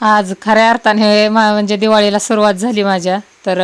आज खऱ्या अर्थाने मा म्हणजे दिवाळीला सुरुवात झाली माझ्या. तर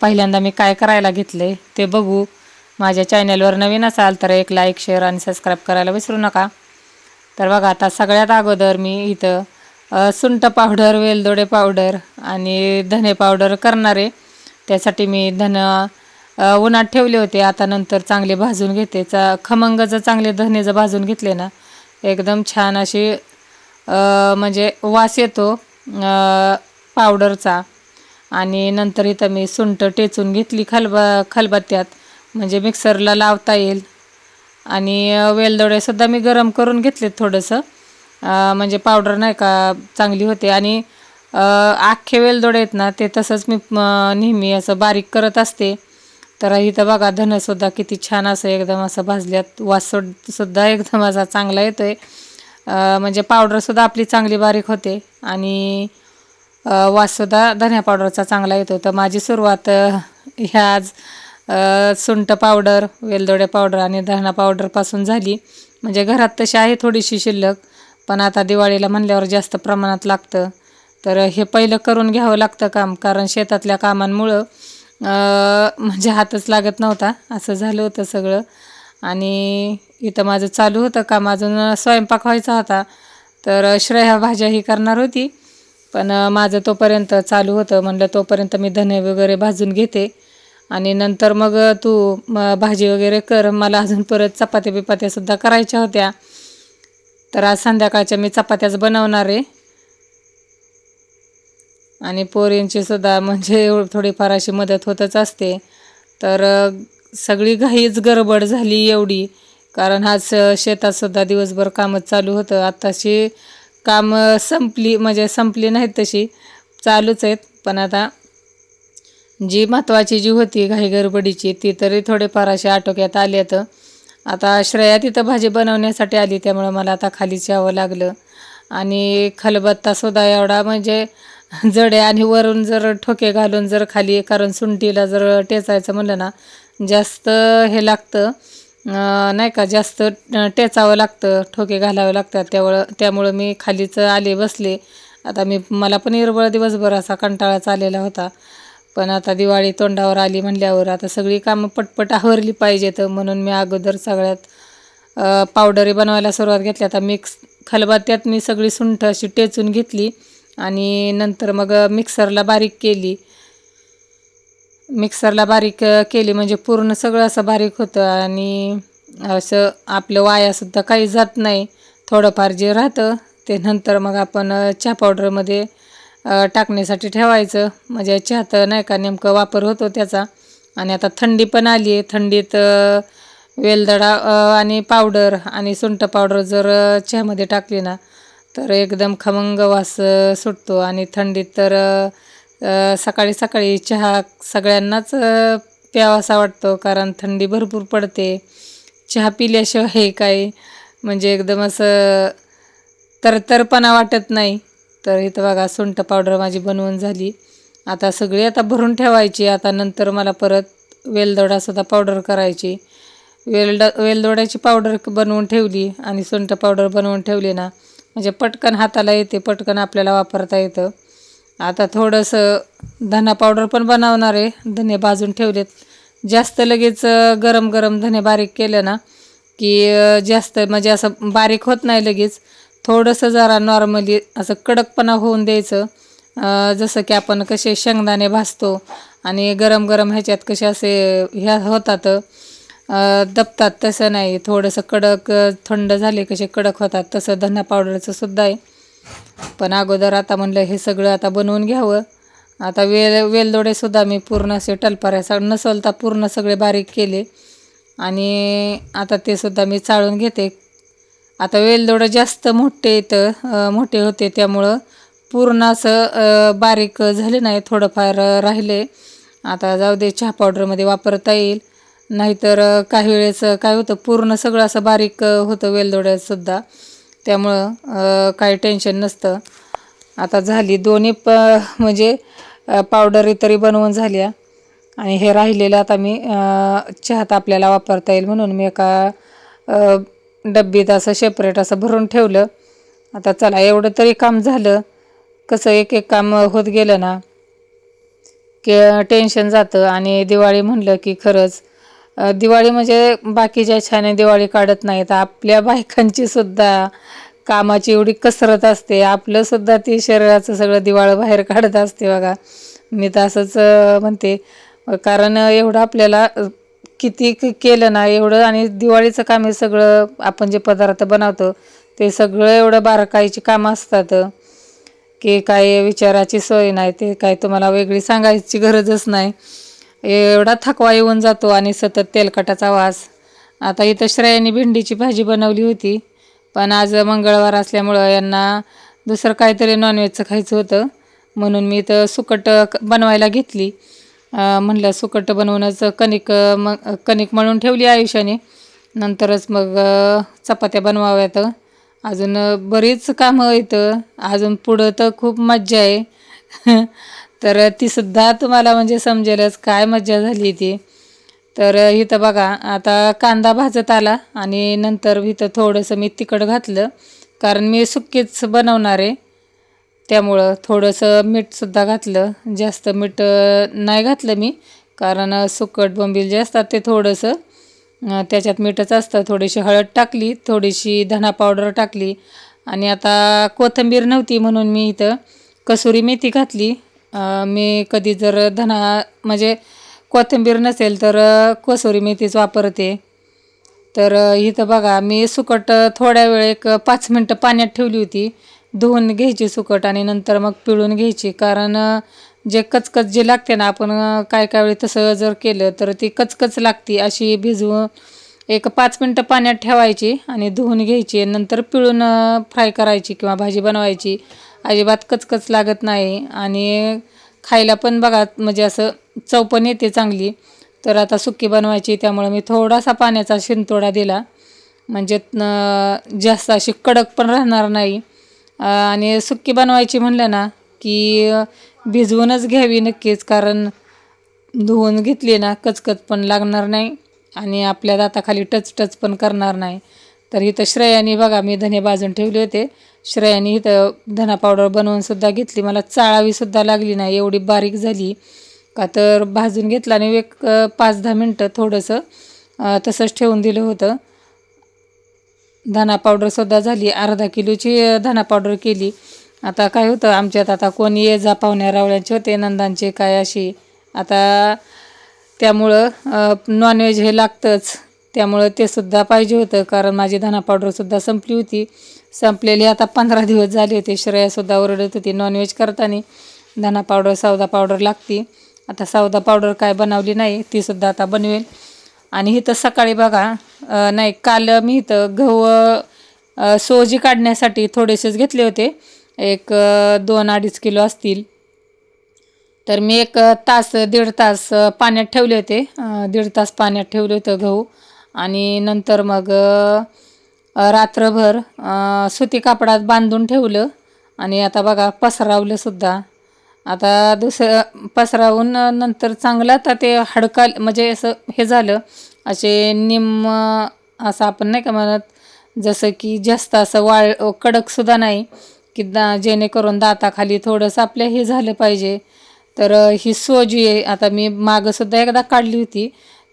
पहिल्यांदा मी काय करायला घेतले ते बघू. माझ्या चॅनलवर नवीन असाल तर एक लाईक शेअर आणि सबस्क्राईब करायला विसरू नका. तर बघा आता सगळ्यात अगोदर मी इथं सुंट पावडर वेलदोडे पावडर आणि धने पावडर करणार. आहे त्यासाठी मी धन उन्हात ठेवले होते. आता नंतर चांगले भाजून घेते. चा खमंग जर चांगले धने जर भाजून घेतले ना एकदम छान अशी म्हणजे वास येतो पावडरचा. आणि नंतर इथं मी सुंठ टेचून घेतली खलबा खलबत्त्यात. म्हणजे मिक्सरला लावता येईल. आणि वेलदोडेसुद्धा मी गरम करून घेतलेत थोडंसं. म्हणजे पावडर नाही का चांगली होते. आणि आख्खे वेलदोडे आहेत ना ते तसंच मी नेहमी असं बारीक करत असते. तर इथं बघा धनंसुद्धा किती छान असं एकदम असं भाजल्यात. वास सुद्धा एकदम असा चांगला येतो आहे म्हणजे पावडरसुद्धा आपली चांगली बारीक होते आणि वाससुद्धा धन्या पावडरचा चांगला येतो. तर माझी सुरुवात ह्या आज सुंट पावडर वेलदोडे पावडर आणि धणा पावडरपासून झाली. म्हणजे घरात तशी आहे थोडीशी शिल्लक पण आता दिवाळीला म्हणल्यावर जास्त प्रमाणात लागतं. तर हे पहिलं करून घ्यावं लागतं काम कारण शेतातल्या कामांमुळं म्हणजे हातच लागत नव्हता. असं झालं होतं सगळं. आणि इथं माझं चालू होतं काम. अजून स्वयंपाक व्हायचा होता. तर श्रेया भाज्या ही करणार होती. पण माझं तोपर्यंत चालू होतं. म्हणलं तोपर्यंत मी धने वगैरे भाजून घेते. आणि नंतर मग तू म भाजी वगैरे कर. मला अजून परत चपात्या बिपात्यासुद्धा करायच्या होत्या. तर आज संध्याकाळच्या मी चपात्याच बनवणार आहे. आणि पोरींची सुद्धा म्हणजे थोडीफार अशी मदत होतच असते. तर सगळी घाईच गडबड झाली एवढी. कारण आज शेतातसुद्धा शेतात सुद्धा दिवसभर कामच चालू होतं. आत्ताशी कामं संपली म्हणजे संपली नाहीत तशी. चालूच आहेत. पण आता जी महत्त्वाची जी होती घाई गडबडीची ती तरी थोडेफार अशी आटोक्यात आल्यात आता श्रेया तिथं भाजी बनवण्यासाठी आली त्यामुळं मला आता खालीच यावं लागलं. आणि खलबत्तासुद्धा एवढा म्हणजे जडे आणि वरून जर ठोके घालून जर खाली कारण सुंठीला जर टेचायचं म्हणलं ना जास्त हे लागतं नाही का जास्त टेचावं लागतं ठोके घालावं लागतात. त्यामुळं त्यामुळं मी खालीच आले बसले. आता मी मला पण इरबळ दिवसभर असा कंटाळाच आलेला होता. पण आता दिवाळी तोंडावर आली म्हणल्यावर आता सगळी कामं पटपट आवरली पाहिजेत. म्हणून मी अगोदर सगळ्यात पावडरी बनवायला सुरुवात घेतली. आता मिक्स खलबत्त्यात मी सगळी सुंठ अशी टेचून घेतली. आणि नंतर मग मिक्सरला बारीक केली. मिक्सरला बारीक केली म्हणजे पूर्ण सगळं असं बारीक होतं आणि असं आपलं वायासुद्धा काही जात नाही. थोडंफार जे राहतं ते नंतर मग आपण चहा पावडरमध्ये टाकण्यासाठी ठेवायचं. म्हणजे चहा तर नाही का नेमकं वापर होतो त्याचा. आणि आता थंडी पण आली आहे. थंडीत वेलदडा आणि पावडर आणि सुंठ पावडर जर चहामध्ये टाकली ना तर एकदम खमंग वास सुटतो. आणि थंडीत तर सकाळी सकाळी चहा सगळ्यांनाच प्यावासा वाटतो कारण थंडी भरपूर पडते. चहा पिल्याशिवाय काय म्हणजे एकदम असं तरतरपणा वाटत नाही. तर इथं बघा सुंठ पावडर माझी बनवून झाली. आता सगळी आता भरून ठेवायची. आता नंतर मला परत वेलदोडासुद्धा पावडर करायची. वेलडा वेलदोड्याची पावडर बनवून ठेवली आणि सुंठ पावडर बनवून ठेवली ना म्हणजे पटकन हाताला येते पटकन आपल्याला वापरता येतं. आता थोडंसं धना पावडर पण बनवणार आहे. धने भाजून ठेवलेत. जास्त लगेच गरम गरम धने बारीक केलं ना की जास्त म्हणजे असं बारीक होत नाही लगेच. थोडंसं जरा नॉर्मली असं कडकपणा होऊन द्यायचं. जसं की आपण कसे शेंगदाणे भाजतो आणि गरम गरम ह्याच्यात कसे असे ह्या होतात दपतात दबतात तसं नाही. थोडंसं कडक थंड झाले कसे कडक होतात तसं धना पावडरचं सुद्धा आहे. पण अगोदर आता म्हणलं हे सगळं आता बनवून घ्यावं. आता वेल वेलदोडेसुद्धा मी पूर्ण असे टलपाऱ्या नसलता पूर्ण सगळे बारीक केले. आणि आता ते सुद्धा मी चाळून घेते. आता वेलदोडं जास्त मोठे इथं मोठे होते त्यामुळं पूर्ण असं बारीक झाले नाही थोडंफार राहिले. आता जाऊ दे चहा पावडरमध्ये वापरता येईल. नाहीतर काही वेळेस काय होतं पूर्ण सगळं असं बारीक होतं वेलदोड्यासुद्धा त्यामुळं काही टेन्शन नसतं. आता झाली दोन्ही प म्हणजे पावडरी तरी बनवून झाल्या. आणि हे राहिलेलं आता मी चहात आपल्याला वापरता येईल म्हणून मी एका डब्बीत असं सेपरेट असं भरून ठेवलं. आता चला एवढं तरी काम झालं. कसं एक एक काम होत गेलं ना की टेन्शन जातं. आणि दिवाळी म्हणलं की खरंच दिवाळी म्हणजे बाकीच्या छाने दिवाळी काढत नाहीत. आपल्या बायकांची सुद्धा कामाची एवढी कसरत असते. आपलं सुद्धा ती शरीराचं सगळं दिवाळं बाहेर काढत असते बघा. मी तर असंच म्हणते. कारण एवढं आपल्याला किती केलं ना एवढं आणि दिवाळीचं काम हे सगळं आपण जे पदार्थ बनवतो ते सगळं एवढं बारकाईची कामं असतात. की काय विचाराची सोय नाही ते काय तुम्हाला वेगळी सांगायची गरजच नाही. एवढा थकवा येऊन जातो आणि सतत तेलकटाचा वास. आता इथं श्रेयाने भेंडीची भाजी बनवली होती पण आज मंगळवार असल्यामुळं यांना दुसरं काहीतरी नॉनव्हेजचं खायचं होतं. म्हणून मी इथं सुकट बनवायला घेतली. म्हणलं सुकट बनवूनच कणिक मग कणिक मळून ठेवली आयुष्याने. नंतरच मग चपात्या बनवाव्यात. अजून बरीच कामं येतं अजून पुढं तर खूप मज्जा आहे. तर ती सुद्धा तुम्हाला म्हणजे समजेलच काय मज्जा झाली ती. तर इथं बघा आता कांदा भाजत आला आणि नंतर इथं थोडंसं मी तिखट घातलं. कारण मी सुक्कीच बनवणार आहे. त्यामुळं थोडंसं मीठसुद्धा घातलं. जास्त मीठ नाही घातलं मी. कारण सुकट बोंबील जे असतात ते थोडंसं त्याच्यात मीठच असतं. थोडीशी हळद टाकली थोडीशी धना पावडर टाकली. आणि आता कोथिंबीर नव्हती म्हणून मी इथं कसुरी मेथी घातली. मी कधी जर धना म्हणजे कोथिंबीर नसेल तर कसुरी मेथीच वापरते. तर इथं बघा मी सुकट थोड्या वेळ एक पाच मिनटं पाण्यात ठेवली होती. धुवून घ्यायची सुकट आणि नंतर मग पिळून घ्यायची. कारण जे कचकच जे लागते ना आपण काय काय वेळी तसं जर केलं तर ती कचकच लागती. अशी भिजवून एक पाच मिनटं पाण्यात ठेवायची आणि धुवून घ्यायची. नंतर पिळून फ्राय करायची किंवा भाजी बनवायची. अजिबात कचकच लागत नाही. आणि खायला पण बघा म्हणजे असं चव पण येते चांगली. तर आता सुकी बनवायची त्यामुळे मी थोडासा पाण्याचा शिंतोडा दिला. म्हणजे जास्त अशी कडक पण राहणार नाही. आणि सुकी बनवायची म्हणलं ना की भिजवूनच घ्यावी नक्कीच कारण धुवून घेतली ना कचकच पण लागणार नाही. आणि आपल्या दाताखाली टच टच पण करणार नाही. तर इथं श्रेयानी बघा मी धने भाजून ठेवले होते. श्रेयानी इथं धना पावडर बनवूनसुद्धा घेतली. मला चाळावीसुद्धा लागली नाही एवढी बारीक झाली. का तर भाजून घेतला आणि एक पाच दहा मिनटं थोडंसं तसंच ठेवून दिलं होतं. धना पावडरसुद्धा झाली. अर्धा किलोची धना पावडर केली. आता काय होतं आमच्यात आता कोणी ये जा पाहुण्या रावळ्यांचे होते नंदांचे काय अशी. आता त्यामुळं नॉनव्हेज हे लागतंच. त्यामुळं ते सुद्धा पाहिजे होतं कारण माझी धना पावडरसुद्धा संपली होती. संपलेली आता पंधरा दिवस झाले होते श्रेयासुद्धा ओरडत होती नॉनव्हेज करताना. धना पावडर सावदा पावडर लागती. आता सावदा पावडर काय बनवली नाही तीसुद्धा आता बनवेल. आणि इथं सकाळी बघा नाही काल मी इथं गहू सोजी काढण्यासाठी थोडेसेच घेतले होते. एक दोन अडीच किलो असतील. तर मी एक तास दीड तास पाण्यात ठेवले होते. दीड तास पाण्यात ठेवले होतं गहू. आणि नंतर मग रात्रभर सुती कापडात बांधून ठेवलं. आणि आता बघा पसरावलं सुद्धा. आता दुसरं पसरावून नंतर चांगलं आता ते हडका म्हणजे असं हे झालं. असे निम असं आपण नाही का म्हणत जसं की जास्त असं वाळ कडकसुद्धा नाही की दा जेणेकरून दाताखाली थोडंसं आपल्या हे झालं पाहिजे. तर ही सोजी आहे. आता मी मागंसुद्धा एकदा काढली होती.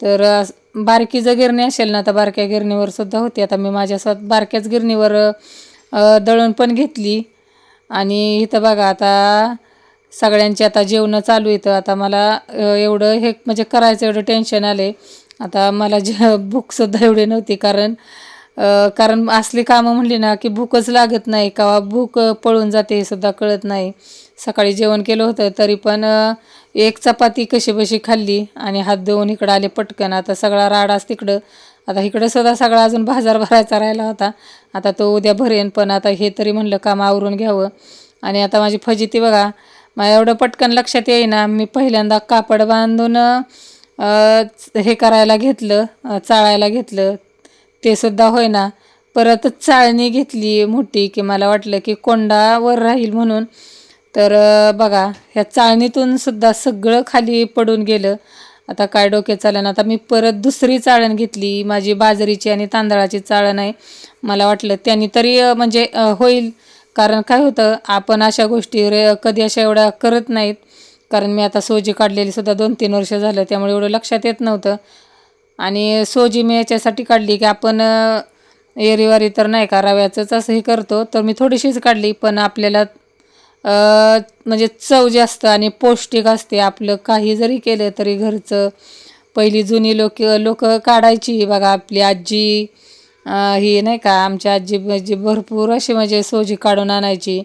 तर अ, बारकी जर गिरणी असेल ना तर बारक्या गिरणीवर सुद्धा होती. आता मी माझ्या स्वतः बारक्याच गिरणीवर दळण पण घेतली. आणि इथं बघा आता सगळ्यांची आता जेवणं चालू इथं आता मला एवढं हे म्हणजे करायचं एवढं टेन्शन आले आता मला जे भूकसुद्धा एवढी नव्हती. कारण कारण असली कामं म्हणली ना की भूकच लागत नाही. का भूक पळून जाते हे सुद्धा कळत नाही. सकाळी जेवण केलं होतं तरी पण एक चपाती कशी बशी खाल्ली आणि हात धुवून इकडं आले पटकन. आता सगळा राडाच तिकडं. आता इकडं सुद्धा सगळा अजून बाजार भरायचा राहिला होता. आता तो उद्या भरेन पण आता हे तरी म्हणलं काम आवरून घ्यावं. आणि आता माझी फजिती बघा मला एवढं पटकन लक्षात येईना. मी पहिल्यांदा कापड बांधून हे करायला घेतलं चाळायला घेतलं. ते सुद्धा होईना. परत चाळणी घेतली मोठी की मला वाटलं की कोंडा वर राहील म्हणून. तर बघा ह्या चाळणीतून सुद्धा सगळं खाली पडून गेलं. आता काय डोके चालन आता मी परत दुसरी चाळण घेतली माझी बाजरीची आणि तांदळाची चाळण आहे. मला वाटलं त्यांनी तरी म्हणजे होईल. कारण काय होतं आपण अशा गोष्टी रे कधी अशा एवढ्या करत नाहीत. कारण मी आता सोजी काढलेली सुद्धा दोन तीन वर्ष झालं त्यामुळे एवढं लक्षात येत नव्हतं. आणि सोजी मी याच्यासाठी काढली की आपण एरिवारी तर नाही का रव्याचंच असं हे करतो. तर मी थोडीशीच काढली पण आपल्याला म्हणजे चव जास्त आणि पौष्टिक असते. आपलं काही जरी केलं तरी घरचं. पहिली जुनी लोक लोक काढायची. बघा आपली आजी ही नाही का आमच्या आजी म्हणजे भरपूर अशी म्हणजे सोजी काढून आणायची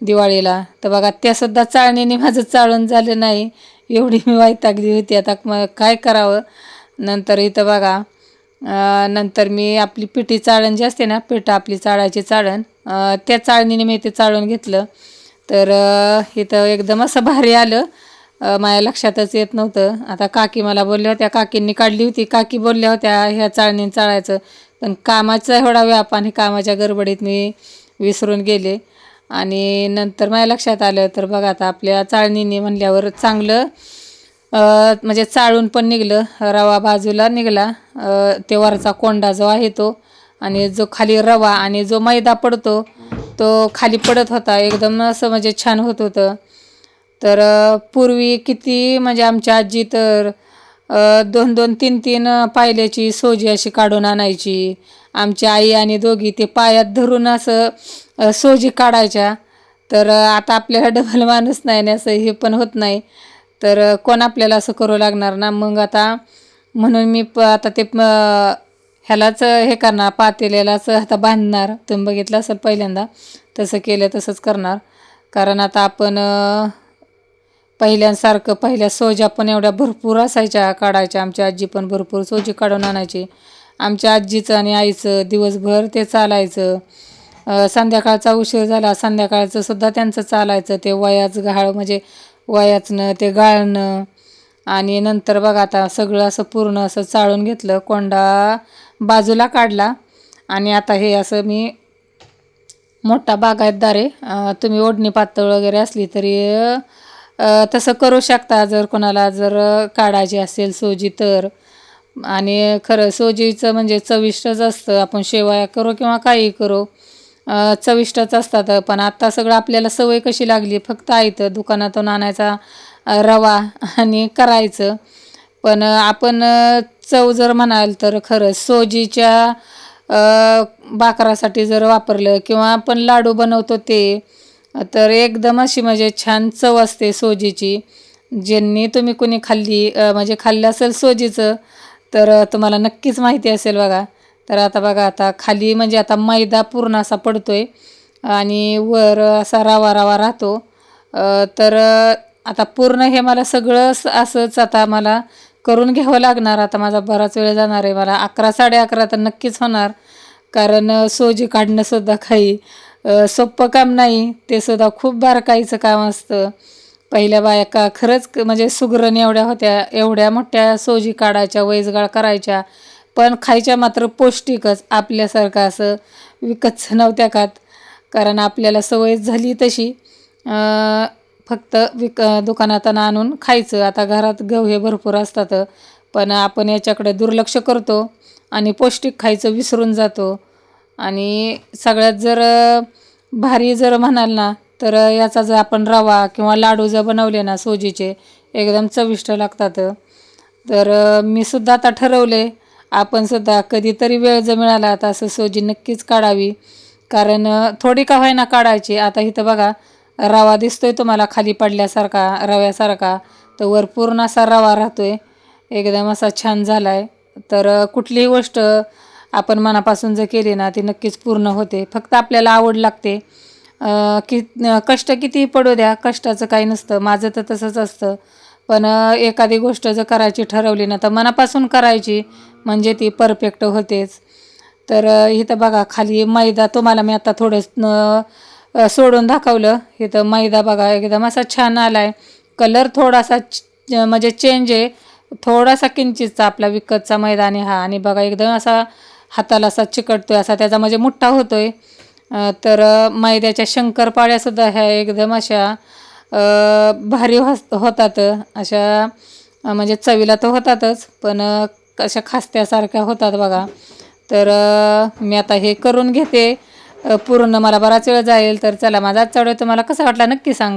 दिवाळीला. तर बघा त्यासुद्धा चाळणीने माझं चाळून झालं नाही. एवढी मी वैतागली होती. आता मग काय करावं? नंतर इथं बघा नंतर मी आपली पिठी चाळण जी असते ना पिठं आपली चाळायची चाळण त्या चाळणीने मी ते चाळून घेतलं. तर इथं एकदम असं भारी आलं. माझ्या लक्षातच येत नव्हतं. आता काकी मला बोलल्या होत्या काकींनी काढली होती. काकी बोलल्या होत्या ह्या चाळणीने चाळायचं. पण कामाचा एवढा व्याप आणि कामाच्या गडबडीत मी विसरून गेले. आणि नंतर माझ्या लक्षात आलं तर बघा आता आपल्या चाळणीने म्हणल्यावर चांगलं म्हणजे चाळून पण निघलं रवा बाजूला निघाला ते वरचा कोंडा जो आहे तो आणि जो खाली रवा आणि जो मैदा पडतो तो खाली पडत होता. एकदम असं म्हणजे छान होत होतं. तर पूर्वी किती म्हणजे आमच्या आजी तर दोन दोन तीन तीन पायल्याची सोजी अशी काढून आणायची. आमची आई आणि दोघी ते पायात धरून असं सोजी काढायच्या. तर आता आपल्याला डबल माणूस नाही आणि असं हे पण होत नाही. तर कोण आपल्याला असं करू लागणार ना? मग आता म्हणून मी प आता ते ह्यालाच हे करणार पातेल्यालाच आता बांधणार. तुम्ही बघितलं असेल पहिल्यांदा तसं केलं तसंच करणार. कारण आता आपण पहिल्यांसारखं पहिल्यासारखं पहिल्या सोजा पण एवढ्या भरपूर असायच्या काढायच्या. आमच्या आजी पण भरपूर सोजी काढून आणायची. आमच्या आजीचं आणि आईचं दिवसभर ते चालायचं. संध्याकाळचा उशीर झाला संध्याकाळचं सुद्धा त्यांचं चालायचं. ते वयाच घाळ म्हणजे वयाचनं ते गाळणं. आणि नंतर बघा आता सगळं असं पूर्ण असं चाळून घेतलं. कोंडा बाजूला काढला आणि आता हे असं मी मोठा बागायतदार आहे तुम्ही ओढणी पातळ वगैरे असली तरी तसं करू शकता. जर कोणाला जर काढायची असेल सोजी तर. आणि खरं सोजीचं म्हणजे चविष्टच असतं. आपण शेवया करू किंवा काही करू. चविष्टच असतात. पण आत्ता सगळं आपल्याला सवय कशी लागली? फक्त आयतं दुकानातून आणायचा रवा आणि करायचं. पण आपण चव जर म्हणाल तर खरंच सोजीच्या बाकरासाठी जर वापरलं किंवा आपण लाडू बनवतो ते तर एकदम अशी म्हणजे छान चव असते सोजीची. ज्यांनी तुम्ही कोणी खाल्ली म्हणजे खाल्लं असेल सोजीचं तर तुम्हाला नक्कीच माहिती असेल बघा. तर आता बघा आता खाली म्हणजे आता मैदा पूर्ण असा पडतो आहे आणि वर असा रवा रवा राहतो. तर आता पूर्ण हे मला सगळं असंच आता मला करून घ्यावं लागणार. आता माझा बराच वेळ जाणार आहे. मला अकरा साडे अकरा तर नक्कीच होणार. कारण सोजी काढणंसुद्धा काही सोपं काम नाही. ते सुद्धा खूप बारकाईचं काम असतं. पहिल्या बाया का खरंच म्हणजे सुगरण एवढ्या होत्या एवढ्या मोठ्या सोजी काढायच्या वैजगाळ करायच्या. पण खायच्या मात्र पौष्टिकच. आपल्यासारखं असं विकतच नव्हत्या खात. कारण आपल्याला सवय झाली तशी. फक्त विक दुकानातून आणून खायचं. आता घरात गहू हे भरपूर असतात पण आपण याच्याकडे दुर्लक्ष करतो आणि पौष्टिक खायचं विसरून जातो. आणि सगळ्यात जर भारी जर म्हणाल ना तर याचा जर आपण रवा किंवा लाडू जर बनवले ना सोजीचे एकदम चविष्ट लागतात. तर मी सुद्धा आता ठरवले आपण सुद्धा कधीतरी वेळ जर मिळाला तर असं सोजी नक्कीच काढावी. कारण थोडी का होईना काढायची. आता इथं बघा रवा दिसतोय तुम्हाला खाली पडल्यासारखा रव्यासारखा. तर वर पूर्ण असा रवा राहतोय. एकदम असा छान झाला आहे तर कुठलीही गोष्ट आपण मनापासून जर केली ना ती नक्कीच पूर्ण होते. फक्त आपल्याला आवड लागते. कि कष्ट कितीही पडू द्या कष्टाचं काही नसतं. माझं तर तसंच असतं. पण एखादी गोष्ट जर करायची ठरवली ना तर मनापासून करायची म्हणजे ती परफेक्ट होतेच. तर इथं बघा खाली मैदा तुम्हाला मी आता थोडं सोडून दाखवलं. इथं मैदा बघा एकदम असा छान आला आहे कलर थोडासा म्हणजे चेंज आहे. थोडासा किंचितचा आपला विकतचा मैदा आणि हा. आणि बघा एकदम असा हाताला असा चिकटतो आहे असा त्याचा म्हणजे मोठा होतो आहे तर मैद्याच्या शंकरपाळ्यासुद्धा ह्या एकदम अशा भारी होतात. अशा म्हणजे चवीला तर होतातच पण अशा खास्त्यासारख्या होतात बघा. तर मी आता हे करून घेते. पूर्ण मला बराच वेळ जाईल तर चला माझा आजचा व्हिडिओ तुम्हाला कसा वाटला? नक्की सांगा.